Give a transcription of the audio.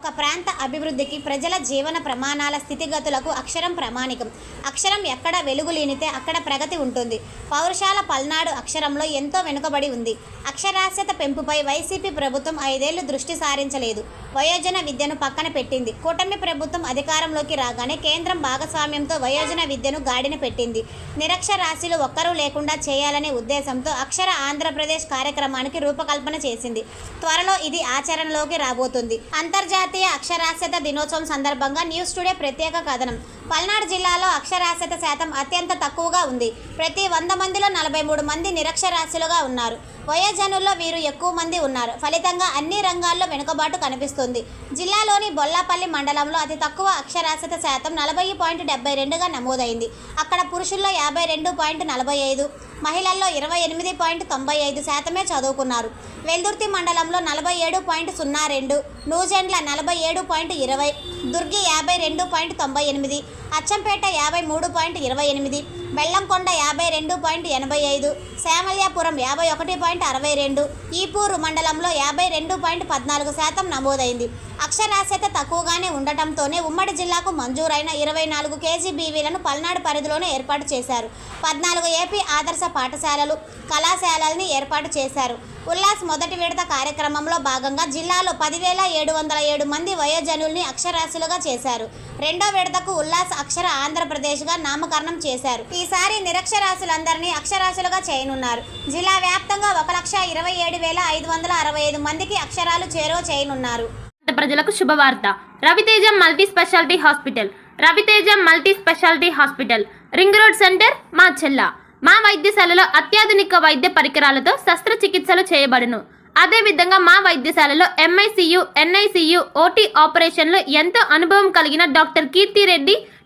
ఒక ప్రాంత అభివృద్ధికి ప్రజల జీవన ప్రమాణాల స్థితిగతులకు అక్షరం ప్రామాణికం. అక్షరం ఎక్కడ వెలుగులీనితే అక్కడ ప్రగతి ఉంటుంది. పౌరుషాల పల్నాడు అక్షరంలో ఎంతో వెనుకబడి ఉంది. అక్షరాస్యత పెంపుపై వైసీపీ ప్రభుత్వం ఐదేళ్ళు దృష్టి సారించలేదు. వయోజన విద్యను పక్కన పెట్టింది. కూటమి ప్రభుత్వం అధికారంలోకి రాగానే కేంద్రం భాగస్వామ్యంతో వయోజన విద్యను గాడిన పెట్టింది. నిరక్షరాస్యులు ఒక్కరూ లేకుండా చేయాలనే ఉద్దేశంతో అక్షర ఆంధ్రప్రదేశ్ కార్యక్రమానికి రూపకల్పన చేసింది. త్వరలో ఇది ఆచరణలోకి రాబోతుంది. అంతర్జాతీయ అక్షరాస్యత దినోత్సవం సందర్భంగా న్యూస్ టుడే ప్రత్యేక కథనం. పల్నాడు జిల్లాలో అక్షరాస్యత శాతం అత్యంత తక్కువగా ఉంది. ప్రతి వంద మందిలో నలభై మూడు మంది నిరక్షరాస్యులుగా ఉన్నారు. వయోజనుల్లో వీరు ఎక్కువ మంది ఉన్నారు. ఫలితంగా అన్ని రంగాల్లో వెనుకబాటు కనిపిస్తుంది. జిల్లాలోని బొల్లాపల్లి మండలంలో అతి తక్కువ అక్షరాస్యత శాతం నలభై పాయింట్ డెబ్బై రెండుగా నమోదైంది. అక్కడ పురుషుల్లో యాభై రెండు పాయింట్ నలభై ఐదు మహిళల్లో ఇరవై ఎనిమిది పాయింట్ తొంభై ఐదు శాతమే చదువుకున్నారు. వెల్దుర్తి మండలంలో నలభై ఏడు పాయింట్ సున్నా రెండు నూజెండ్ల నలభై ఏడు పాయింట్ ఇరవై దుర్గి యాభై రెండు పాయింట్ తొంభై ఎనిమిది అచ్చంపేట యాభై మూడు పాయింట్ ఇరవై ఎనిమిది. బెల్లంకొండ యాభై రెండు పాయింట్ ఎనభై ఐదు శ్యామల్యాపురం యాభై ఒకటి పాయింట్ అరవై రెండు ఈపూరు మండలంలో యాభై రెండు పాయింట్ పద్నాలుగు శాతం నమోదైంది. అక్షరాస్యత తక్కువగానే ఉండటంతోనే ఉమ్మడి జిల్లాకు మంజూరైన ఇరవై నాలుగు కేజీ బీవీలను పల్నాడు పరిధిలోనే ఏర్పాటు చేశారు. పద్నాలుగు ఏపీ ఆదర్శ పాఠశాలలు కళాశాలల్ని ఏర్పాటు చేశారు. ఉల్లాస్ మొదటి విడత కార్యక్రమంలో భాగంగా జిల్లాలో పదివేల ఏడు వందల ఏడు మంది వయోజనుల్ని అక్షరాస్యులుగా చేశారు. రెండో విడతకు ఉల్లాస్ అక్షర ఆంధ్రప్రదేశ్గా నామకరణం చేశారు. ఈసారి నిరక్షరాస్యులందరినీ అక్షరాస్యులుగా చేయనున్నారు. జిల్లా వ్యాప్తంగా ఒక లక్ష ఇరవై ఏడు వేల ఐదు వందల అరవై ఐదు మందికి అక్షరాలు చేరో చేయనున్నారు. ప్రజలకు శుభవార్త. Raviteja multi speciality hospital. Raviteja multi speciality hospital. Ring road centre మా చెల్ల. మా వైద్యశాలలో అత్యాధునిక వైద్య పరికరాలతో శస్త్రచికిత్సలు చేయబడును. అదేవిధంగా మా వైద్యశాలలో ఎంఐసియు ఎన్ఐసియు ఓటీ ఆపరేషన్లో ఎంతో అనుభవం కలిగిన doctor Keerthi Reddy